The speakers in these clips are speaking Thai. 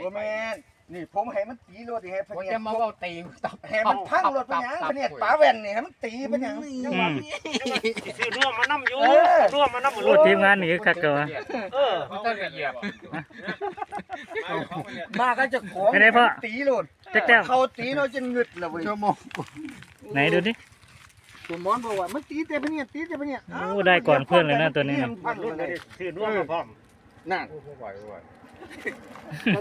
บ่แม่นนี่ผมให้มันตีรถให้พะผมเนียจะดมาเว่าตีตับให้มันพังรถไปหยังพะเนียดป๋าแว่นนี่ให้มันตีไปหยังอืมซื้อน่วมมาน้ำอยู่เออ น่วมมาน้ำหมดโอ้ทีมงานนี่คักเกวะเออมันต้องละเอียดมาก็จะของไม่ได้พ่อ ตีรถจักแจ้วเขาตีเนาะจนงึดแล้วเว้ยชั่วโมงไหนดูดิ ตัวหมอนบอกว่ามันตีแต่พะเนียดตีแต่พะเนียดโอ้ได้ก่อนเพื่อนเลยนะตัวนี้นะ พังรุ่นเลยนี้ซื้อน่วมมาพร้อมนั่น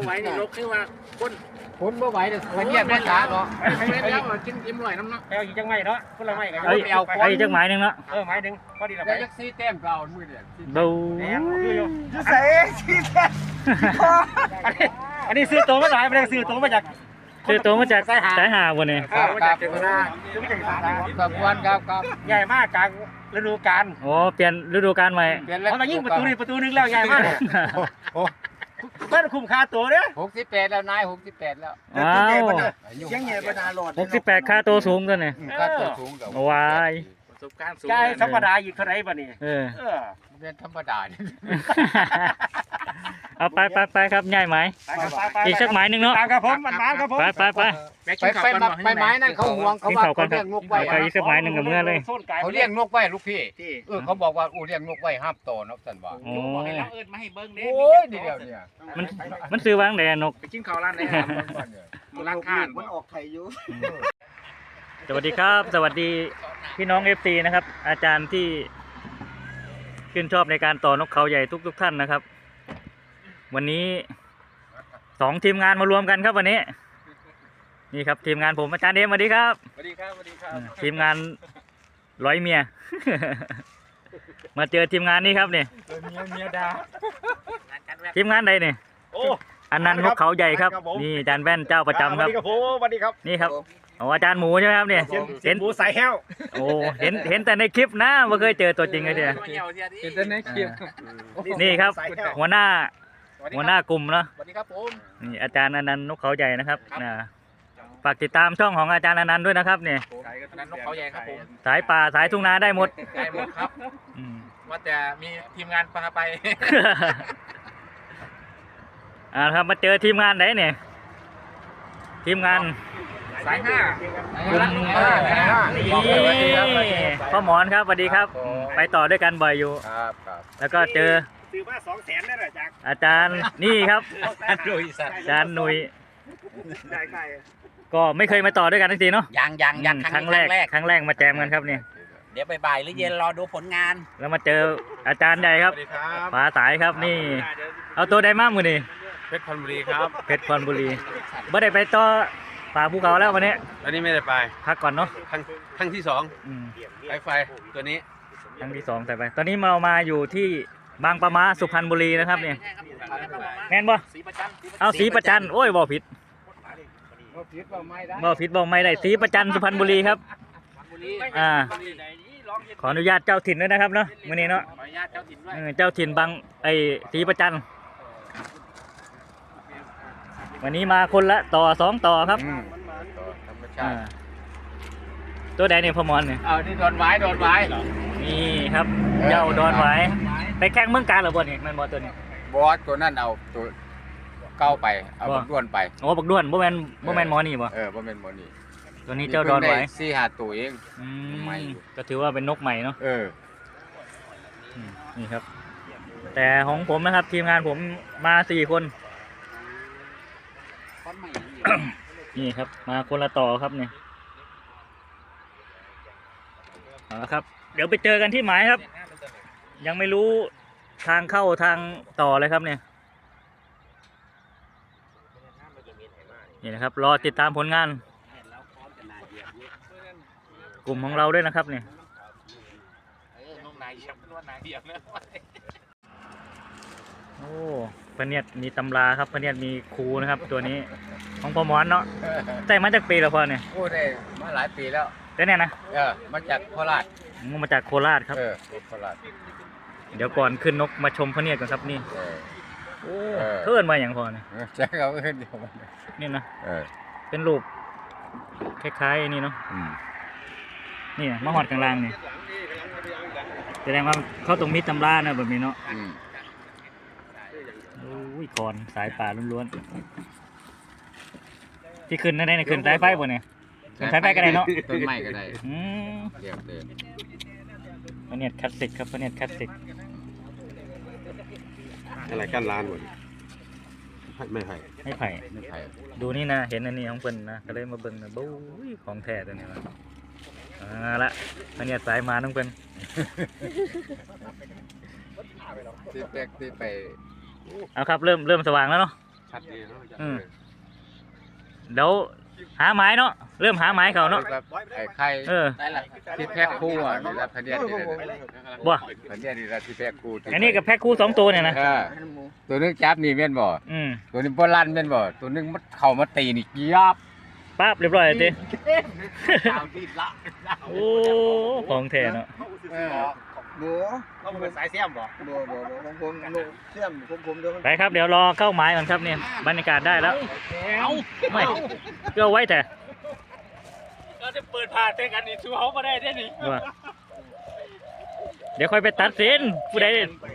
ไหวไหวเมื่อไหร่นี่ลกขึ้นมาคนคนบ่ไหวเด้อมันเงียบแม่จ๋าเนาะไปไปแล้วกินอิ่มหน่อยน้ำเนาะเอาอีกจังไงเนาะคนละไม้กันเอ้ยไอ้จักหมายหนึงเนาะเออไม้หนึ่งพอดีละแล้ไปวจักซี่แต้มเปล่ามือเดียวเบาแหมคืออยู่จะใส่ชีแท้พออันนี้อันนี้ซื้อตัวมาหลายไม่ได้ซื้อตัวมาจากคือตัวมาจากสายหาบนนี่ครับมาจากเจษฎาซื้อมาจากสาธารณขอบคุณครับครับใหญ่มากกลางฤดูกาลโอ้เปลี่ยนฤดูกาลใหม่เปลี่ยนแล้วเพราะเรายิ่งประตูนี้ประตูนึงแล้วใหญ่มากเพื่ อนคุ้มค่าตัวเนี่ยหกสิบแปดแล้วนายหกสิบแปดแล้วว้าวเสียงใหญ่บรรดาหลอด หกสิบแปดค่าตัวสูงตัวนี่ค่าตัวสูงกับ วาย ประสบการณ์สูงใช่ธรรมดาอีกเท่าไหร่บ่นี่เออ เออเป็นธรรมดาเนี่ยเอาไปไปไปครับง่ายไหม ไปครับไปไปอีกสักหมายหนึ่งเนาะ ตามครับผมมันมาครับผมไปไปไปไปไปมาไปไม้นั่นเขาห่วงเขาว่าเขาเลี้ยงนกไว้ไปอีกสักหมายหนึ่งกับเมื่อเลยเขาเลี้ยงนกไว้ลูกพี่ที่เออเขาบอกว่าอู้เลี้ยงนกไว้ห้ามโตนกสันว่าโอ้บอกให้เราเอิ้นมาให้เบิ่งเด้โอ้ยเดียวเนี่ยมัน มันซื้อวางแต่นก ไปกินข้าวร้านไหนครับร้านข้างมันออกไข่อยู่ สวัสดีครับ สวัสดีพี่น้อง FC นะครับ อาจารย์ที่ชื่นชอบในการต่อนกเขาใหญ่ทุกๆท่านนะครับ วันนี้สองทีมงานมารวมกันครับวันนี้ นี่ครับทีมงานผมอาจารย์เดมสวัสดีครับสวัสดีครับสวัสดีครับอืมทีมงานร้อยเมีย มาเจอทีมงานนี้ครับเนี่ยเมียเมียดาทีมงานใดเนี่ยโอ้อันนั้นนกเขาใหญ่ครับครับผมนี่อาจารย์แว่นเจ้าประจำครับสวัสดีครับผมสวัสดีครับนี่ครับ โอ้อาจารย์หมูใช่ไหมครับเนี่ยเสียนเสีเห็ยนนหมูสายแห้วโอ้เห็นเห็นแต่ในคลิปนะไม่เคยเจอตัวจริงเลยเนี่ยเป็นแต่ในคลิปนี่ครับสายแห้วหัวหน้าสวัสดีหัวคหรับน้ากลุ่มเนาะสวัสดีครับผมนี่อาจารย์อนันต์นกเขาใหญ่นะครับนะฝากติดตามช่องของอาจารย์อนันต์ด้วยนะครับเนี่ยอันนั้นนกเขาใหญ่ครับผมสายป่าสายทุ่งนาได้หมดได้หมดครับอืมว่าแต่มีทีมงานพาไปอ่าครับมาเจอทีมงานไหนเนี่ยทีมงาน สายห้ากลุ่มนี่พ่อหมอนครับสวัสดีครับ ไปต่อด้วยกันบ่อยอยู่ ครับครับแล้วก็เจอซื้อมาสองแสนได้หรอจากอาจารย์นี่ครับโดยสัตว์อาจารย์หนุยได้ใกล้ก็ไม่เคยมาต่อด้วยกันทั้งทีเนาะยังยังยังครั้งแรกครั้งแรกมาแจมกันครับเนี่ยเดี๋ยวบ่ายๆหรือเย็นรอดูผลงาน แล้วมาเจออาจารย์ใหญ่ครับสวัสดีครับฝาสายครับนี่ เอาตัวใดมากมือนี่เพชรพันบุรีครับเพชรพรบุรีไม่ได้ไปต่อ ป่าภูเขาแล้ววันนี้อันนี้ไม่ได้ไปพักก่อนเนาะครั้งครั้งที่สองอืมไฟไฟตัวนี้ครั้งที่สองใส่ไป ตอนนี้เรามาอยู่ที่บางปะมาสุพรรณบุรีนะครับเนี่ยแม่นบ่เอาสีประจันโอ้ยบ่ผิดเราผิดเราไม่ได้บ่ผิดบ่ไม่ได้สีประจันสุพรรณบุรีครับอ่าขออนุญาตเจ้าถิ่นด้วยนะครับเนาะมื้อนี้เนาะขออนุญาตเจ้าถิ่นด้วยเออเจ้าถิ่นบางไอ้สีประจัน วันนี้มาคนละต่อสองต่อครับอืมต่อธรรมชาอ่าติตัวใดเนี่ยพอมอนเนี่ยเอาที่โดนไว้โดนไว้นี่ครับเจ้าดอนไหวายไปแข่งเมืองการเหรือบ่เนี่ยแมันบ่ตัวนี้บอสตัวนั่นเอาตัวเก้าไป เอาบ่บักด้วนไป โอ้บักด้วนบ่แม่นบ่แม่นหมอนี่บ่เออบ่เป็นโมนี่ตัวนี้เจ้าดอนไหวายสี่ห้าตัวเอง อืใหม่มอยู่ ก็ถือว่าเป็นนกใหม่เนาะ เออ อืมนี่ครับ แต่ของผมนะครับทีมงานผมมาสี่คน นี่ครับ มาคนละต่อครับเนี่ยเอาละครับ เดี๋ยวไปเจอกันที่หมายครับ ยังไม่รู้ทางเข้าทางต่อเลยครับเนี่ยนี่นะครับ รอติดตามผลงาน กลุ่มของเราด้วยนะครับเนี่ยน้องนายชับนวดนายเดียบนะโอ้ พะเนียดมีตำราครับพะเนียดมีครูนะครับ ตัวนี้ของพอหมอนเนาะแต่มาจากปีแล้วพอเนี่ยโอ้ได้มาหลายปีแล้วแต่เนี่ยนะเออมาจากโคราชอืมมาจากโคราชครับ เออโคราชเดี๋ยวก่อนขึ้นนกมาชมพะเนียดก่อนครับนี่เออโอ้เออเพื่อนมาอย่างพอเนี่ยเออใช่เขาเอนเดียวมันนี่นะเออเป็นรูปคล้ายๆนี่เนาะอืมนี่นะมาหอดกลางล่างนี่แสดงว่าเขาตรงมีตำรานะแบบนี้เนาะอืมโอ้ยอุ้ยคอนสายป่าล้วนๆที่ขึ้นนั่นนี่ขึ้นสายไฟบนเนี่ยขึ้นสายไฟก็ได้เนาะต้นไม้ก็ได้อืมเรียบเลยพเนียดคลาสสิกครับพเนียดคลาสสิกอะไรกั้นร้านหมดไม่ไผ่ไม่ไผ่ไม่ไผ่ดูนี่นะเห็นอันนี้ของเพิ่นนะก็เลยมาเบิ่งนะบู๊ยของแท้ตัวนี้วะเอ่าละพเนียดสายมาน้องเพิ่นที่แรกที่ไป เอาครับเริ่มเริ่มสว่างแล้วเนาะชัดดีเนาะอืมเดี๋ยวหาไม้เนาะเริ่มหาไม้เขาเนาะครับไอ้ไข่เออได้ละที่แพ็คคู่อะนี่ละพันเดียนี่ละบ่ พันเดียนี่ละที่แพ็คคู่ที่อันนี้กับแพ็คคู่สองตัวเนี่ยนะเออตัวนึงจับนี่แม่นบ่อืมตัวนี้บ่ลั่นแม่นบ่ตัวนึงมันเข้ามาตีนี่ยับปั๊บเรียบร้อยเลยเจ้เอาดิละโอ้ของแท้เนาะ เออ หมูเขาเป็นสายเสียมบ่บ่บ่บ่ของผมหนูเชื่อมผมผมเดี๋ยวมันไปครับเดี๋ยวรอเข้าไม้ก่อนครับเนี่ยบรรยากาศได้แล้วเอาไม่เก็ไว้แต่เราจะเปิดผ่าเจอกันนี่ชูเขาก็ได้ได้นี่ว่าเดี๋ยวค่อยไปตัดสินผู้ใด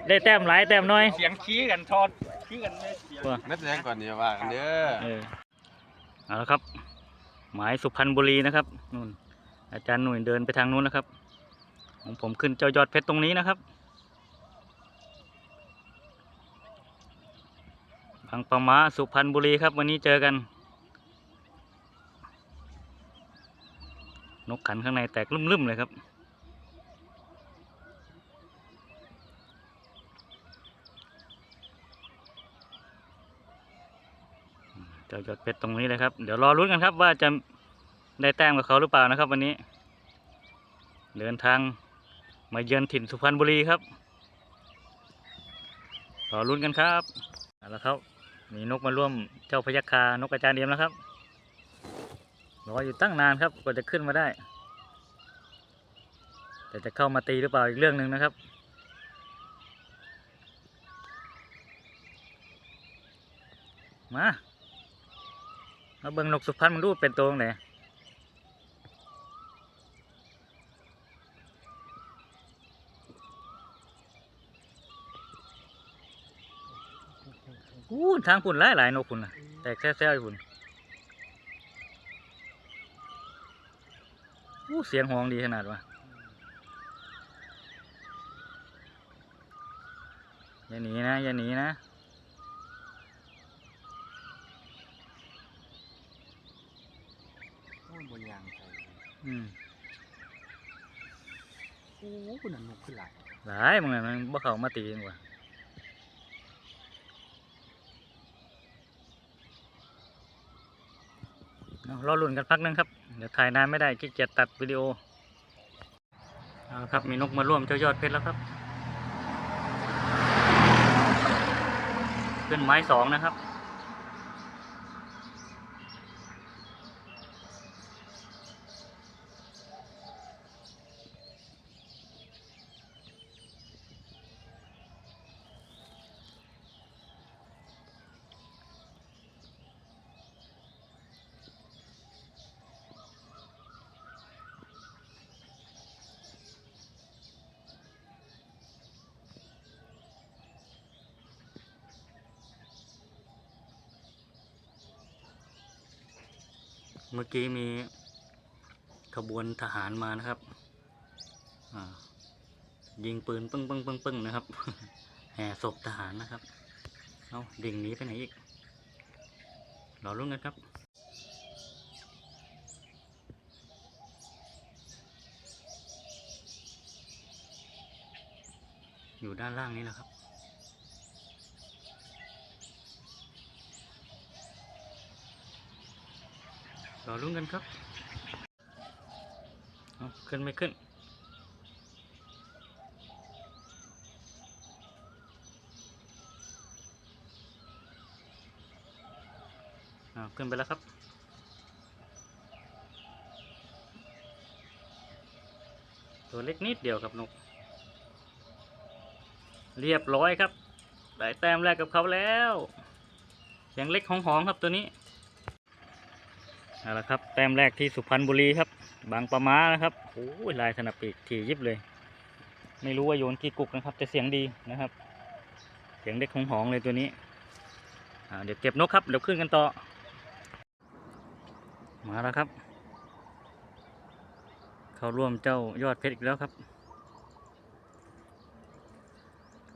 ได้แต้มหลายแต้มน้อย เสียงขี้กันทอดขี้กันไม่เสียงว่านัดแสดงก่อนเนี่ยว่ากันเด้อเออเอาละครับ หมายสุพรรณบุรีนะครับนู่นอาจารย์หนุ่ยเดินไปทางนู้นนะครับ ของผมขึ้นเจ้ายอดเพชรตรงนี้นะครับบางปะมาสุพรรณบุรีครับ วันนี้เจอกัน นกขันข้างในแตกลุ่มๆเลยครับ เจ้ายอดเพชรตรงนี้เลยครับ เดี๋ยวรอรุ้นกันครับว่าจะได้แต้มกับเขาหรือเปล่านะครับวันนี้ เดินทาง มาเยือนถิ่นสุพรรณบุรีครับรอรุ้นกันครับเอาละครับมีนกมาร่วมเจ้าพยัคฆานกอาจารย์เดียมแล้วครับรออยู่ตั้งนานครับกว่าจะขึ้นมาได้ แต่จะเข้ามาตีหรือเปล่าอีกเรื่องหนึ่งนะครับ มามาเบิ่งนกสุพรรณมันรูปเป็นตัวไหน อู้ทางพุ่นหลายหลายนกพุ่นนะแตกแซ่ๆอยู่พุ่นอู้เสียงห้องดีขนาดวะอย่าหนีนะอย่าหนีนะโอ้ยบ่ยางใส่อืมโอ้คุณน่ะนกขึ้นหลายหลายมึงน่ะมันบ่เข้ามาตีเองว่ะเอา รอลุ่นกันพักนึงครับ เดี๋ยวถ่ายนานไม่ได้ขี้เกียจตัดวิดีโอเอาครับมีนกมาร่วมเจ้ายอดเพชรแล้วครับ ขึ้นไม้สองนะครับ เมื่อกี้มีขบวนทหารมานะครับ ยิงปืนปึ้งปึ้งปึ้งปึ้งนะครับ แห่ศพทหารนะครับ เอาดิ่งหนีไปไหนอีกรอรุ่นกันครับอยู่ด้านล่างนี้แหละครับ รอรุ่นกันครับเอาขึ้นไม่ขึ้นอ่าขึ้นไปแล้วครับตัวเล็กนิดเดียวครับนก เรียบร้อยครับ ได้แต้มแรกกับเขาแล้ว เสียงเล็กหองๆครับตัวนี้ เอาละครับแต้มแรกที่สุพรรณบุรีครับ บางปะมานะครับโอ้ยลายสนับปีกถี่ยิบเลย ไม่รู้ว่าโยนกี่กุกนะครับแต่เสียงดีนะครับ เสียงเด็กของหองๆเลยตัวนี้เดี๋ยวเก็บนกครับเดี๋ยวขึ้นกันต่อ มาแล้วครับ เข้าร่วมเจ้ายอดเพชรอีกแล้วครับ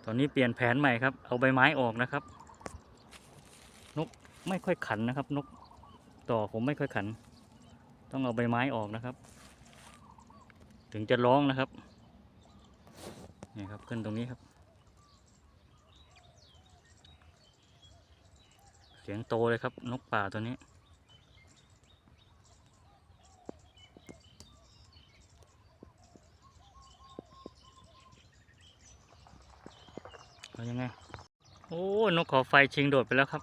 ตอนนี้เปลี่ยนแผนใหม่ครับ เอาใบไม้ออกนะครับ นกไม่ค่อยขันนะครับ นก ต่อผมไม่ค่อยขัน ต้องเอาใบไม้ออกนะครับ ถึงจะร้องนะครับนี่ครับขึ้นตรงนี้ครับ เสียงโตเลยครับ นกป่าตัวนี้เอายังไงโอ้นกขอไฟชิงโดดไปแล้วครับ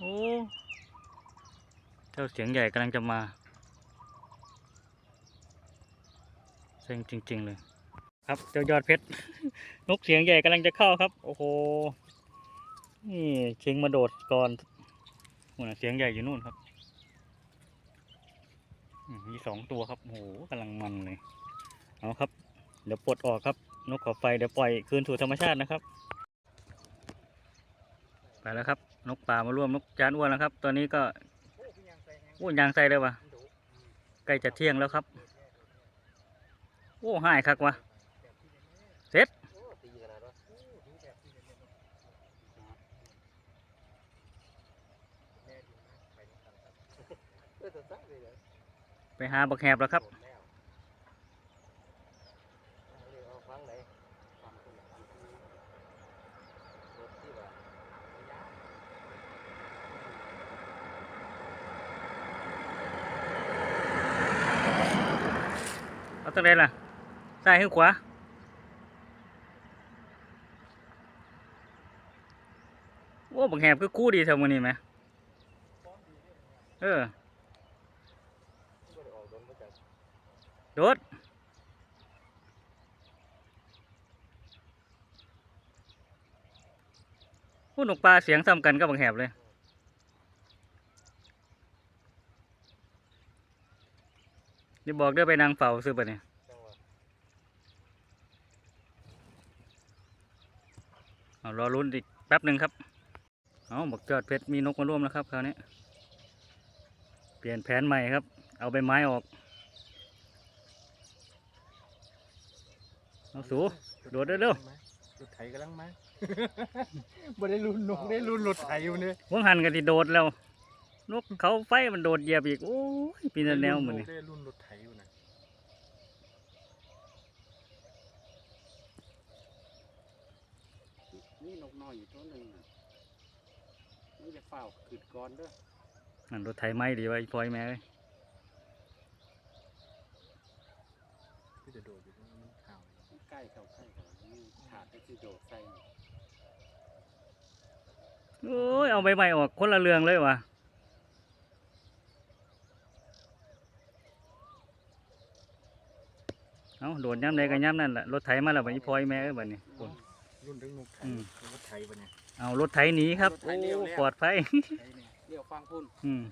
โอ้ เจ้าเสียงใหญ่กำลังจะมาเซ็งจริง ๆ เลย ครับเจ้ายอดเพชรนกเสียงใหญ่กำลังจะเข้าครับ โอ้โหนี่ชิงมาโดดก่อนโอ้นะเสียงใหญ่อยู่นู่นครับมมีสองตัวครับโอ้โหกำลังมันเลยเอาครับ เดี๋ยวปลดออกครับ นกขอไฟเดี๋ยวปล่อยคืนสู่ธรรมชาตินะครับไปแล้วครับ นกป่ามาร่วมนกจานอ้วนแล้วครับ ตอนนี้ก็ โอ้ยางใส่เลยวะใกล้จะเที่ยงแล้วครับ โอ้หายคักวะเสร็จไปหาบักแหบแล้วครับ เอาตั้งไหล่ะซ้ายหรือขวาโอ้บักแหบก็กู้ดีเท่ามือนี่ไหมเออโดดพูดนกปลาเสียงซ้ำกันก็บังแหบเลย นี่บอกเด้อไปนางเฝ้าซื้อปะเนี่ยเอารอลุ้นอีกแป๊บหนึ่งครับ เอาบอกจอดเพชรมีนกมาร่วมแล้วครับคราวนี้ เปลี่ยนแผนใหม่ครับ เอาใบไม้ออก เอาสูโดดเร็วรถไถกำลังมาบ่ได้รุ่นนกได้รุ่นรถไถอยู่เนี่ยๆวงหันกันที่โดดแล้ว นกเขาไฟมันโดดเหยียบอีก โอ้ยปีนแนวเหมือนนี่ได้รุ่นรถไถอยู่นะนี่นกน้อยอยู่ตัวหนึ่งน่ะนี่จะเฝ้าขึ้นก่อนเด้อนั่นรถไถไม้ดีไวะไอ้พลอยแม่เลยที่จะโดดอยู่ตรงนั้นมันข่าวใกล้เข้าใกล้เข้านี่ขาดไปที่โดดใส่นี่โอ้ยเอาใบไม้ออกคนละเรื่องเลยวะ เอาโดดย้ำใดกันย้ำนั่นแหละรถไถมาแล้วบัดนี้พลอยแม่เอ้ยบัดนี้โอ้ยรุ่นทั้งนกไถอืม รถไถปะเนี่ย เอารถไถหนีครับโอ้ปลอดภัยเดี๋ยวฟังคุณอืม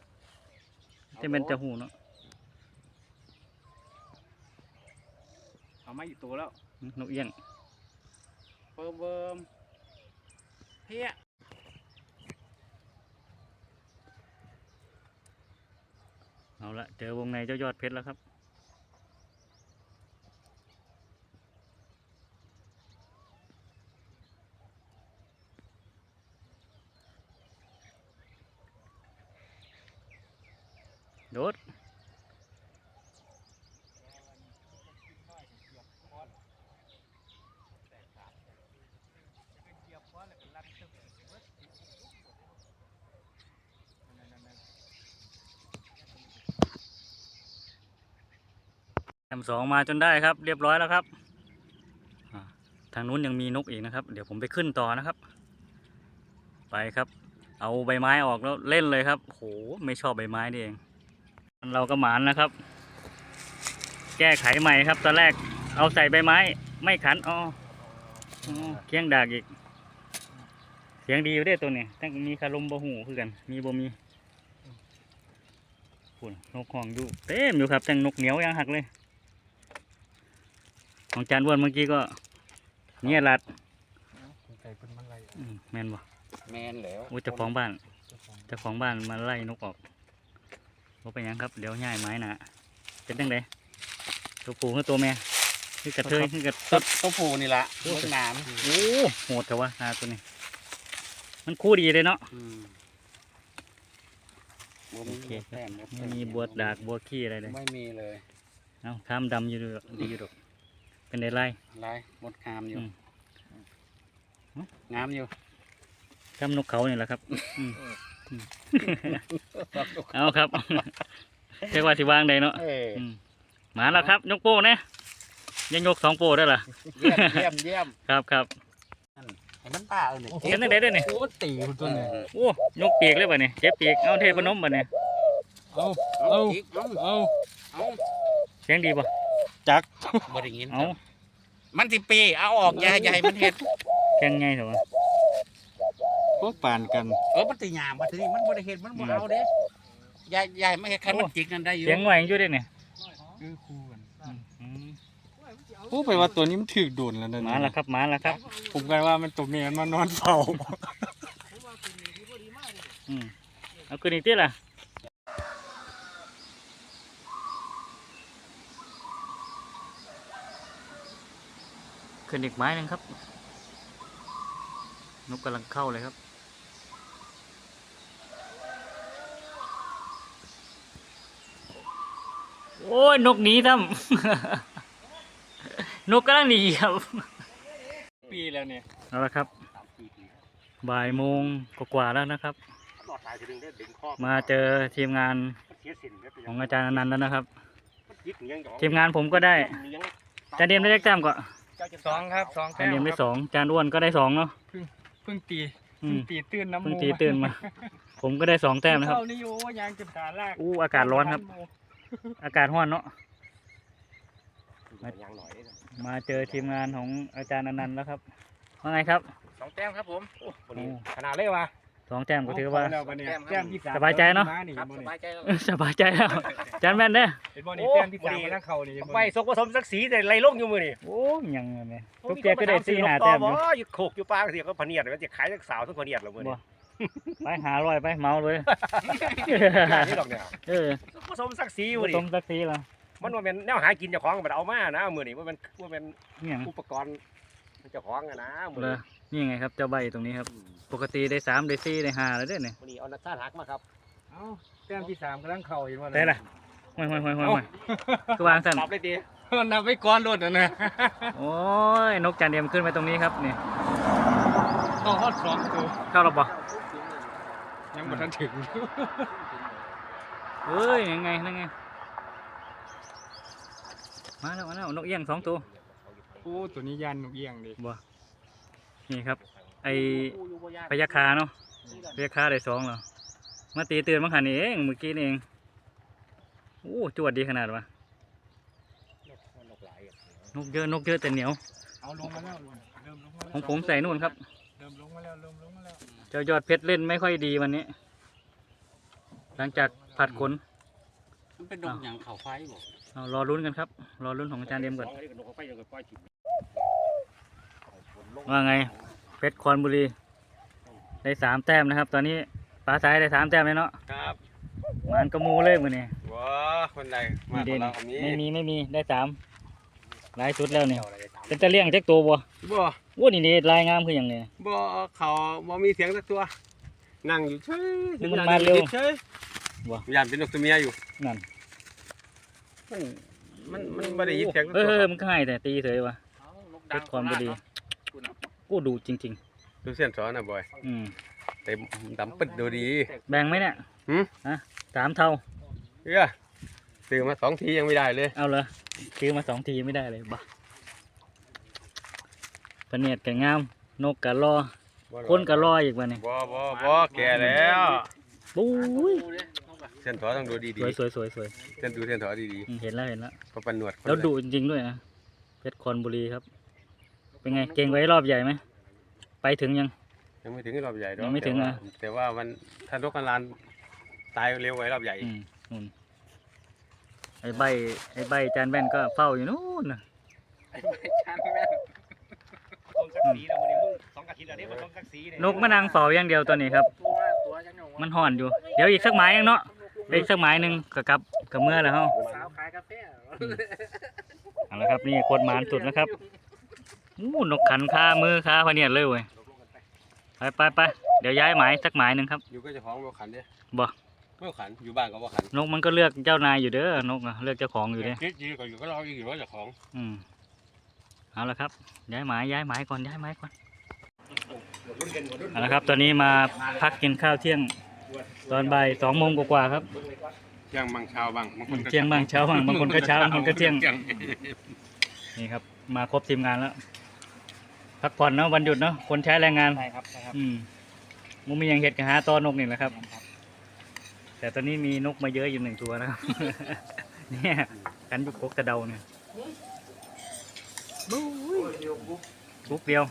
ที่มันจะหูเนาะ เอามาอีกตัวแล้วนกเอี้ยงเบิ่มเบิ่มเพี้ยเอาละเจอวงในเจ้ายอดเพชรแล้วครับ โดดแอมสองมาจนได้ครับ เรียบร้อยแล้วครับทางนู้นยังมีนกอีกนะครับ เดี๋ยวผมไปขึ้นต่อนะครับ ไปครับ เอาใบไม้ออกแล้วเล่นเลยครับโหไม่ชอบใบไม้นี่เอง เราก็หมานนะครับ แก้ไขใหม่ครับ ตอนแรกเอาใส่ใบไม้ ไม่ขันอ๋ออ๋อเคียงดากอีก เสียงดีอยู่เด้ตัวนี้ตั้งมีคารมบะหูคือกัน มีบ่มีปุ่นนกห้องอยู่เต็มอยู่ครับแต่งนกเหนียวยังหักเลย ของจานอ้วนเมื่อกี้ก็เนี่ยรัดไก่เป็นมันไรออืมแม่นบ่แมนแล้วโอ้เจ้าของบ้านเจ้าของบ้านมาไล่นกออก บ่เป็นหยังครับเดี๋ยวย้ายไม้หนะเป็นจังไดตัวผู้คือตัวแม่คือกระเทยคือกระตัตุ๊วดตัวผูนี่ละเมืองน้โอ้โหดแต่ว่าหาตัวนี้ มันคู่ดีเลยเนาะำอืมบ่โอเคแต้มครับไม่มีบวดดากบวขี้อะไรเลย ไม่มีเลยเอ้าข้ามดำอยู่ดอกดีอยู่ดอกเป็นไดไล่ลายมดงามอยู่อืมงามอยู่ข้ามนกเขาเนี่ยแหละครับอืมอืม เอาครับเรียกว่าสิวางใดเนาะเอออืมมาแล้วครับ ยกโป้นะยังยกสองโป้ได้เหรอเยี่ยมเยี่ยมเยี่ยมครับครับเห็นมันป้าเออเนี่ยเห็นตั้งแต่ด้วยนี่ โอ้ตีคุณตัวนี้โอ้ยกปีกเลยป่ะเนี่ยเจ็บปีกเอาเทพนมป่ะเนี่ยเอาเอาเอาอีกเอาเอาเอาเสียงดีป่ะจักบ่ได้ยินเอามันสิปีเอาออกอย่าอย่าให้มันเห็ดแข็งไงเถอะวะพว กปานกัน เออมันตีหยามมาทีนี้มันบ่ได้เห็ดมันบ่เอาเด้ยายยายไม่เห็ดคันมันจิกนั่นได้อยู่เสียงไหวอยู่ด้วยเนี่ยคือคู่กันอืมโอ้ไปว่าตัวนี้มันถือโดนแล้วนะมาแล้วครับมาแล้วครับ ผมกลายว่ามันตัวเมียมันมานอนเฝ้าอืมเอาคืนอีกทีล่ะขึ้นอีกไม้หนึงครับนกกำลังเข้าเลยครับ โอ้ยนกหนีทำนกกำลังหนีครับปีแล้วเนี่ยเอาละครับบ่ายโมงกว่าๆแล้วนะครับหลอดสายจะดึงได้ดึงข้อมาเจอทีมงานมันเสียสินได้ไปของอาจารย์อนันต์แล้วนะครับมันยิกเงี้ยงหยองทีมงานผมก็ได้เงี้ยงอาจารย์เดียมได้เลขแต้มก็เจ้าจะสองครับสองอาจารย์เดียมได้สองอาจารย์อ้วนก็ได้สองเนาะเพิ่งตีอืเพิ่มงตีตื่นน้ำเพิ่งตีตื่นมา ผมก็ได้สองแต้มนะครับเข้านี่โอ้ยางจะขาลากอู้อากาศร้อนครับ อากาศร้อนเนาะยางหน่อยได้มาเจอทีมงานของอาจารย์อนันต์แล้วครับว่าไงครับ สองแต้มครับผม โอ้วันนี้โอ้ขนาดเลยวะ สองแต้มก็ถือว่าแล้วบัดนี้แต้มที่สามสบายใจเนอะมนี่ครับบ่สนี่บายใจแล้วสบายใจแล้วอาจารย์แม่นเด้อเห็นบ่นี่แต้มที่สามมานั่งเข่านี่เห็นบ่ไปนี่สกผสมสักสีแต่ไรลงอยู่มือนี่โอ้ยังไงเนี่ยทุกเจ้าก็ได้สี่หาแต้มอยู่อยู่โขกอยู่ปลาเสียก็พะเนียดมันจะขายจากสาวทั้งพะเนียดแล้วมือนี่ ไปหาร้อยไปเมาเลยนี่ดอกเนี่ยเออสกผสมสักสีผมือสนี่มสักทีละมันว่าเป็นแนวหากินเจ้าของมันเอามานะมือนี่ว่ามันว่าเป็นนี่ยังอุปกรณ์เจ้าของอะนะมือเลยนี่นี่ไงครับเจ้าใบตรงนี้ครับ ปกติได้สามได้สี่ได้ห้าแล้วเด้อเนี่ยมือนี่เอานักซ่าหักมาครับเอ้าแต้มที่สามกำลังเข่าเห็นบ่ได้ละห่วยห่วยห่วยห่วยห่วยก็วางสั่นตอบเลยดีมันนับไว้ก่อนรถนะนะโอ้ยนกจานเดียมขึ้นไปตรงนี้ครับนี่ ต้องฮอดสองตัวเข้าหรอปะยังบ่ทันถึงเอ้ยยังไงนั่นไงมาแล้วมาแล้วนกเอี้ยงสองตัวโอ้ตัวนี้ยันนกเอี้ยงดิบ่นี่ครับ ไอพยัคฆาเนาะพยัคฆาได้สองเหรอมาตีเตือนมังหันนี่เองเมื่อกี้นี่เองโอ้จวดดีขนาดวะนกเยอะนกเยอะแต่เหนียวเอาลงมาแล้วเริ่มลงมาขแล้วองผมใส่นู่นครับเริ่มลงมาแล้วเริ่มลงมาแล้วเจ้ายอดเพชรเล่นไม่ค่อยดีวันนี้ หลังจากผัดขนมันเป็นดงอย่างเขาไฟบ่เอารอลุ้นกันครับ รอลุ้นของอาจารย์เดียมก่อน ว่าไง เพชรคอนบุรี ได้สามแต้มนะครับ ตอนนี้ปลาสายได้สามแต้มเลยเนาะครับหมานกระมูเลยมือนี่ว้าคนใดมามีคเด่นนเราคนนี้ไม่มีไม่มีได้สามหลายชุดแล้วนี่ เป็นตะเลี่ยงเจ๊กตัวบ่บ่ว้านี่นี่ลายงามคืออย่างนี้บ่เขาบ่มีเสียงสักตัว นั่งอยู่เฉยนี่มันมาเร็วเฉยบ่ยานเป็นนกตัวเมียอยู่นั่นมันมันมันบ่ได้ยินเสียงสักเอตัวอมันก็ให้แต่ตีเฉยวะเพชรคอนบุรีกูดูจริงดูเส้นสอนน่ะบอยๆอืมเต็มดำปึ๊ดดูดี แบ่งไหมเนี่ยหืมฮะสามเท่าเอ้อซื้อมาสองทียังไม่ได้เลย เอาเลยซื้อมาสองทีไม่ได้เลยบ้า พะเนียดกับงาม นกกับรอบ่คนกับรออีกวันนี้บ่บ่บ่แก่แล้วปุ้ยเส้นถอต้องดูดีสวยสวยสวยสวยๆเส้นดูเส้นถอดีอืมเห็นแล้วเห็นแล้วๆเพราะปันหนวดคนแล้วดุจริงๆด้วยนะเพชรคอนบุรีครับ เป็นไงเก่งไว้รอบใหญ่ไหมไปถึงยัง ยังไม่ถึงรอบใหญ่ดอกยังไม่ถึงแต่ว่าอะแต่ว่ามันถ้านกกันลานตายเร็วกว่ารอบใหญ่อืมนู่นไอ้ใบไอ้ใบจานแว่นก็เฝ้าอยู่นู่นน่ะไอ้ไม่ชันแม่นผมสั กสีแล้วมือนี่มึงสองกะทิกินอันนี้มันต้องกักสีเนี่ยนกมะนางเฝ้าอย่างเดียวตัวนี้ครับตัวตัวจังหวะมันห่อนอยู่ เดี๋ยวอีกสักไม้หนึงเนาะเดี๋ยวอีกสักไม้หนึงก็กลับกับเมื่อแล้วเฮาสาวขายกาแฟเอาละครับนี่โคตรหมานสุดนะครับอู้นกขันคามือคาพะเนียดเลยเว้ยไปไปไปเดี๋ยวย้ายหมายสักหมายหนึ่งครับ อยู่ก็จะของบ่ขันเด้บ่ไม่ขันอยู่บ้านก็บ่ขันนกมันก็เลือกเจ้านายอยู่เด้อนกอะเลือกเจ้าของอยู่เด้คิดดีก็อยู่ก็รออยู่ว่าเจ้าของ อืม เอาละครับ ย้ายหมายย้ายหมายก่อนย้ายหมายก่อนเอาละครับ ตอนนี้มาพักกินข้าวเที่ยง ตอนบ่ายสองโมงกว่าๆครับ เที่ยงบางเช้าบางบางคนก็เที่ยงบ้างเช้าบ้างบางคนก็เช้าบางคนก็เที่ยง นี่ครับ มาครบทีมงานแล้ว พักผ่อนเนาะวันหยุดเนาะคนใช้แรงงานใช่ครับใช่ครับอืมมุมีอย่างเห็ดกับหาตอนกนี่แหละครับ แต่ตอนนี้มีนกมาเยอะอยู่หนึ่งตัวนะครับ เนี่ยกันอยุกกกระเดาเนี่ย บุกเดียว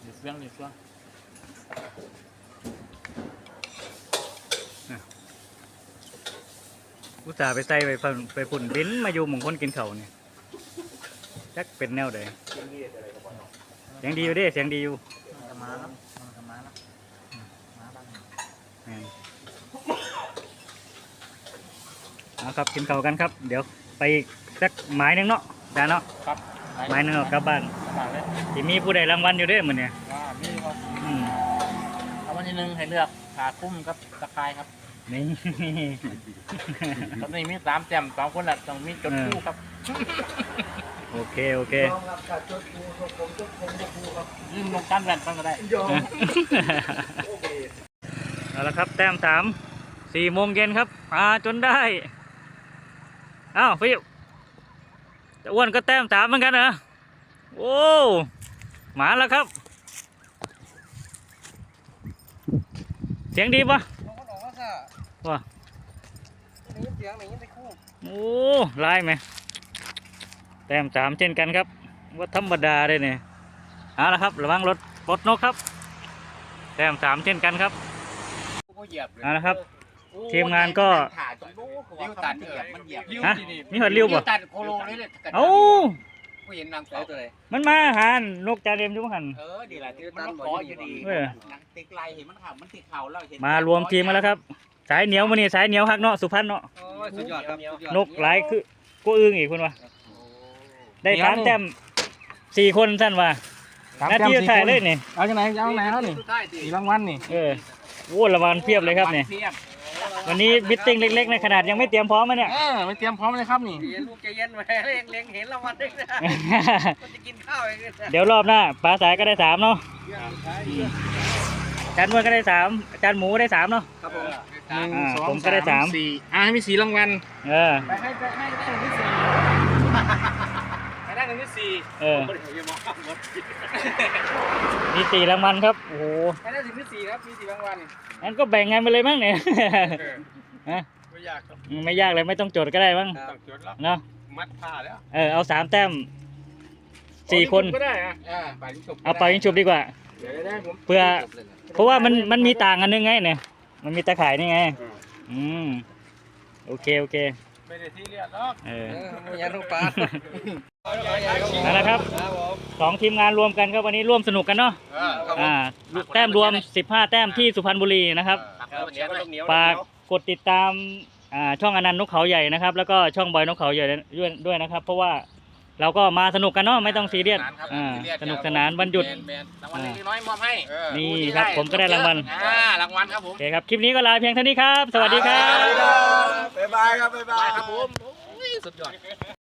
เดี๋ยวเรื่องเดี๋ยวเรื่องอุตส่าห์ไปใส่ไปฝุ่นไปฝุ่นบินมาอยู่หมองคนกินเขาวเนี่ยจักเป็นแนวใดเสียงดีอยู่เด้เสียงดีอยู่มันจะมาแล้วมันจะมาแล้วมาบ้างแม่นเอาครับกินข้าวกันครับ เดี๋ยวไปอีกสักไม้หนึงเนาะ จานเนาะครับไม้หนึงเอากลับบ้านฝากเลยที่มีผู้ใดรางวัลอยู่เด้เหมือนเนี่ยว่ามีครับอืมเอาวันที่หนึ่งให้เลือกขาคุ้มกับตะไคร้ครับนี่ ตอนนี้มีสามแจ่มสองคนละต้องมีจดคู่ครับโอเคโอเค ยอมรับการจดกูผมจดผมจดกูครับยืมลงกันแว่นบ้างก็ได้ ยอมเอาละครับแต้มสามสี่โมงเย็นครับมาจนได้ อ้าวฟิว จะอ้วนก็แต้มสามเหมือนกันเหรอโอ้มาแล้วครับ เสียงดีปะคนออกมาซะว่านี่เสียงนี่ไปคู่โอ้ลายไหมแต้มสามเช่นกันครับ ว่าธรรมดาเลยเนี่ยเอาละครับระวังรถปลดนกครับ แต้มสามเช่นกันครับก็เหยียบเลยเอาละครับ ทีมงานก็ ถ่ายตรงนู้นลิ้วตันเหยียบมันเหยียบฮะมีหอดริ้วลิ้ป่ะวตันโคโลนี่เลยเอ้า ผู้เห็นนางสาวตัวไหนมันมาหานกจาเรียมจุ๊หัน เออดีแหละที่มันขออยู่ดีเออหนังติกไลเห็นมันข่าวมันติดเข่าแล้วเห็นมารวมทีมมาแล้วครับ สายเหนียวมานี่สายเหนียวฮักเนาะสุพรรณเนาะโอ้ยสุดยอดครับสุดยอดนกหลายคือกูอึ้งอีกคนวะได้สามแต้มสี่คนสั้นว่าหน้าที่ถ่ายเลยนี่เอาจังไหนเอาจังไหนเขานี่สุดท้ายดิสีรางวัลนี่เออโอ้รางวัลเพียบเลยครับเนี่ยเทียบ วันนี้บิทติ้งเล็กๆในขนาดยังไม่เตรียมพร้อมมาเนี่ย เออไม่เตรียมพร้อมเลยครับนี่ เย็นลูกใจเย็นไว้เลี้ยงเลี้ยงเห็นรางวัลด้วยนะมันจะกินข้าวเองนะเดี๋ยวรอบหน้าปลาสายก็ได้สามเนาะจานมวยก็ได้สามจานหมูได้สามเนาะ ครับผมหนึ่งอ่าสองผมก็ได้สามสี่อ่าให้มีสีรางวัลเออ ไปให้ไปให้ได้หนึ่งที่สี่ไปได้หนึ่งที่สี่เออมีสี่รางวัลครับ โอ้โห ไปได้ถึงที่สี่ครับมีสี่รางวัล งั้นก็แบ่งงานไปเลยมั้งเนี่ยฮะไม่ยากครับอืมไม่ยากเลยไม่ต้องจดก็ได้มั้งต้องจดแล้วเนาะมัดผ้าแล้วเออเอาสามแต้มสี่คนก็ได้อะอ่าไปยิงฉุบเอาไปยิงฉุบดีกว่าเดี๋ยวได้ผมเพื่อ เพราะว่ามันมันมีต่างกันนึงไงเนี่ยมันมีตะข่ายนี่ไงอืมโอเคโอเคไม่ได้ที่เรียกหรอกเออเออไม่อยากรู้ปลานั่นแหละครับครับผม สองทีมงานรวมกันครับวันนี้ร่วมสนุกกันเนาะครับผม อ่าแต้มรวม 15 แต้มที่สุพรรณบุรีนะครับเหนียวเหนียวฝากกดติดตามอ่าช่องอนันต์นกเขาใหญ่นะครับ แล้วก็ช่องบอยนกเขาใหญ่ด้วยด้วยนะครับ เพราะว่าเราก็มาสนุกกันเนาะไม่ต้องซีเรียสอ่าสนุกสนานวันหยุด แมนๆรางวัลเล็กๆน้อยๆมอบให้นี่ครับผมก็ได้รางวัล อ่ารางวัลครับผมโอเคครับ คลิปนี้ก็ลาเพียงเท่านี้ครับ สวัสดีครับบ๊ายบายครับบ๊ายบายครับผมสุดยอด